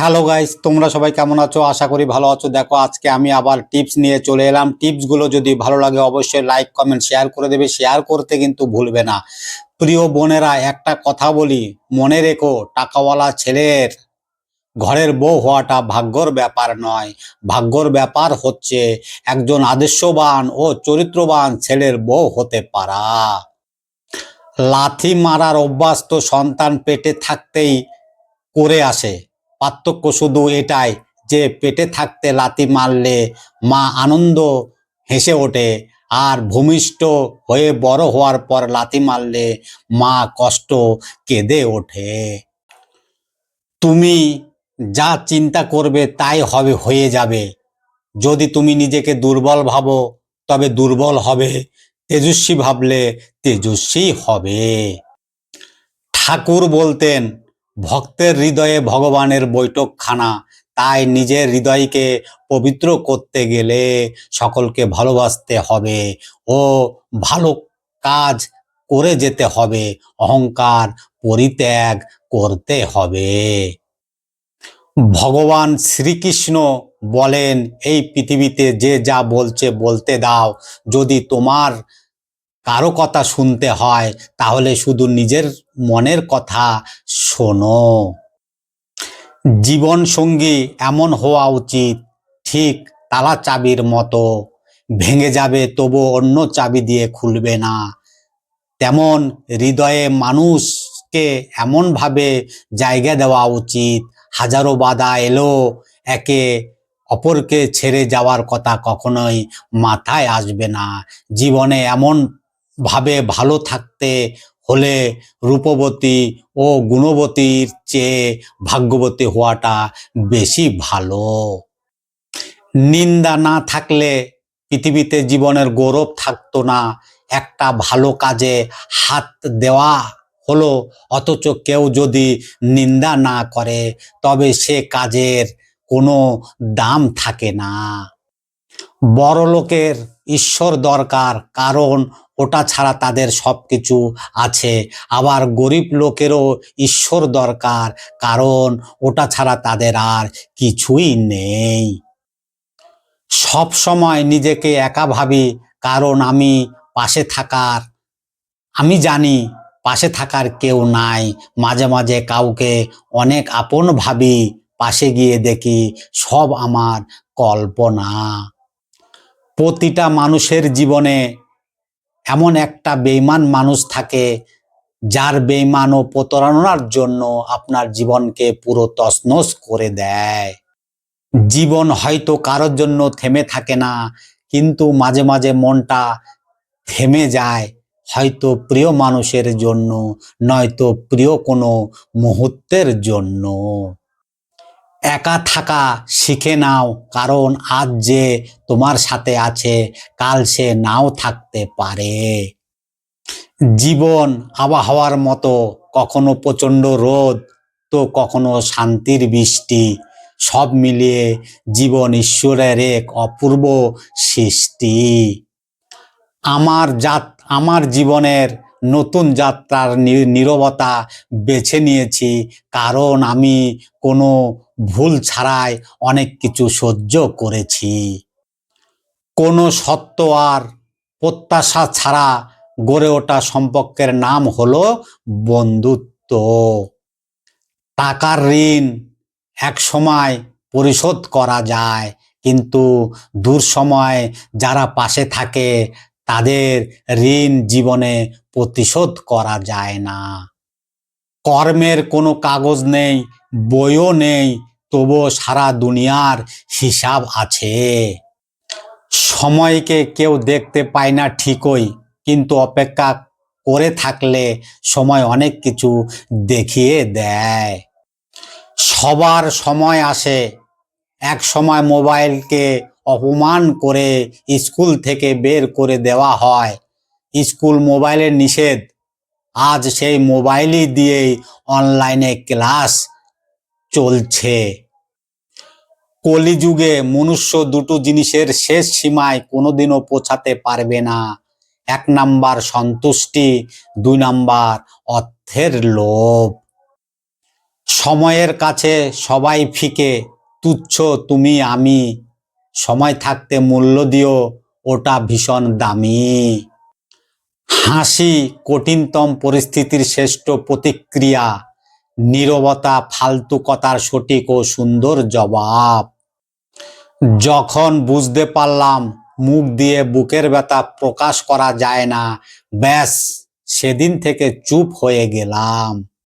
Hello guys তোমরা সবাই কেমন আছো? আশা করি ভালো আছো। দেখো, আজকে আমি আবার টিপস নিয়ে চলে এলাম। টিপসগুলো যদি ভালো লাগে, অবশ্যই লাইক কমেন্ট শেয়ার করে দেবে। শেয়ার করতে কিন্তু ভুলবে না। প্রিয় বোনেরা, একটা কথা বলি। মনে রেখো, টাকাওয়ালা ছেলের ঘরের বউ হওয়াটা ভাগ্যর ব্যাপার নয়। ভাগ্যর ব্যাপার হচ্ছে একজন আদর্শবান ও চরিত্রবান ছেলের বউ হতে পারা। লাথি মারার অভ্যাস তো সন্তান পেটে থাকতেই করে আসে। পার্থক্য শুধু এটাই যে পেটে থাকতে লাতি মারলে মা আনন্দ হেসে ওঠে আর ভূমিষ্ঠ হয়ে বড় হওয়ার পর লাতি মারলে মা কষ্ট কেঁদে ওঠে। তুমি যা চিন্তা করবে তাই হবে, হয়ে যাবে। যদি তুমি নিজেকে দুর্বল ভাবো, তবে দুর্বল হবে। তেজস্বী ভাবলে তেজস্বী হবে। ঠাকুর বলতেন ভক্তের হৃদয়ে ভগবানের বৈঠকখানা, তাই নিজের হৃদয়কে পবিত্র করতে গেলে সকলকে ভালোবাসতে হবে ও ভালো কাজ করে যেতে হবে, অহংকার পরিত্যাগ করতে হবে। ভগবান শ্রীকৃষ্ণ বলেন, এই পৃথিবীতে যে যা বলছে বলতে দাও, যদি তোমার কারও কথা শুনতে হয়, তাহলে শুধু নিজের মনের কথা শোনো। জীবন সঙ্গী এমন হওয়া উচিত, ঠিক তালা চাবির মতো। ভেঙে যাবে তবু অন্য চাবি দিয়ে খুলবে না। তেমন হৃদয়ে মানুষকে এমনভাবে জায়গা দেওয়া উচিত, হাজারো বাধা এলো একে অপরকে ছেড়ে যাওয়ার কথা কখনোই মাথায় আসবে না। জীবনে এমন ভাবে ভালো থাকতে হলে রূপবতী ও গুণবতীর চেয়ে ভাগ্যবতী হওয়াটা বেশি ভালো। নিন্দা না থাকলে পৃথিবীতে জীবনের গৌরব থাকতো না। একটা ভালো কাজে হাত দেওয়া হলো, অথচ কেউ যদি নিন্দা না করে, তবে সে কাজের কোনো দাম থাকে না। বড় লোকের ঈশ্বর দরকার, কারণ ওটা ছাড়া তাদের সব কিছু আছে। আবার গরিব লোকেরও ঈশ্বর দরকার, কারণ ওটা ছাড়া তাদের আর কিছুই নেই। সব সময় নিজেকে একা ভাবি, কারণ আমি পাশে থাকার, আমি জানি পাশে থাকার কেউ নাই। মাঝে মাঝে কাউকে অনেক আপন ভাবি, পাশে গিয়ে দেখি সব আমার কল্পনা। প্রতিটা মানুষের জীবনে এমন একটা বেইমান মানুষ থাকে, যার বেইমান ও প্রতারণার জন্য আপনার জীবনকে পুরো তছনছ করে দেয়। জীবন হয়তো কারোর জন্য থেমে থাকে না, কিন্তু মাঝে মাঝে মনটা থেমে যায়, হয়তো প্রিয় মানুষের জন্য, নয়তো প্রিয় কোনো মুহূর্তের জন্য। একা থাকা শিখে নাও, কারণ আজ যে তোমার সাথে আছে, কাল সে নাও থাকতে পারে। জীবন আবহাওয়ার মতো, কখনো প্রচণ্ড রোদ, তো কখনো শান্তির বৃষ্টি, সব মিলিয়ে জীবন ঈশ্বরের এক অপূর্ব সৃষ্টি। আমার যাত আমার জীবনের নতুন যাত্রার নীরবতা বেছে নিয়েছি। কারণ আমি কোনো ভুল ছাড়াই অনেক কিছু সহ্য করেছি। কোনো সত্য আর প্রত্যাশা ছাড়া গড়ে ওঠা সম্পর্কের নাম হলো বন্ধুত্ব। টাকার ঋণ এক সময় পরিশোধ করা যায়, কিন্তু দূর সময় যারা পাশে থাকে তাদের ঋণ জীবনে প্রতিশোধ করা যায় না। কর্মের কোনো কাগজ নেই, বইও নেই, তবুও সারা দুনিয়ার হিসাব আছে। সময়কে কেউ দেখতে পায় না ঠিকই, কিন্তু অপেক্ষা করে থাকলে সময় অনেক কিছু দেখিয়ে দেয়। সবার সময় আসে। এক সময় মোবাইলকে অপমান করে স্কুল থেকে বের করে দেওয়া হয়। স্কুল মোবাইলের নিষেধ। আজ সেই মোবাইলই দিয়েই অনলাইনে ক্লাস চলছে। কলিযুগে মনুষ্য দুটো জিনিসের শেষ সীমায় কোনোদিনও পৌঁছাতে পারবে না। এক নাম্বার সন্তুষ্টি, দুই নাম্বার অর্থের লোভ। সময়ের কাছে সবাই ফিকে, তুচ্ছ তুমি, আমি। সময় থাকতে মূল্য দিও, ওটা ভীষণ দামি। হাসি কঠিনতম পরিস্থিতির শ্রেষ্ঠ প্রতিক্রিয়া, নীরবতা ফালতু কথার সঠিক ও সুন্দর জবাব। যখন বুঝতে পারলাম মুখ দিয়ে বুকের ব্যথা প্রকাশ করা যায় না, ব্যাস, সেদিন থেকে চুপ হয়ে গেলাম।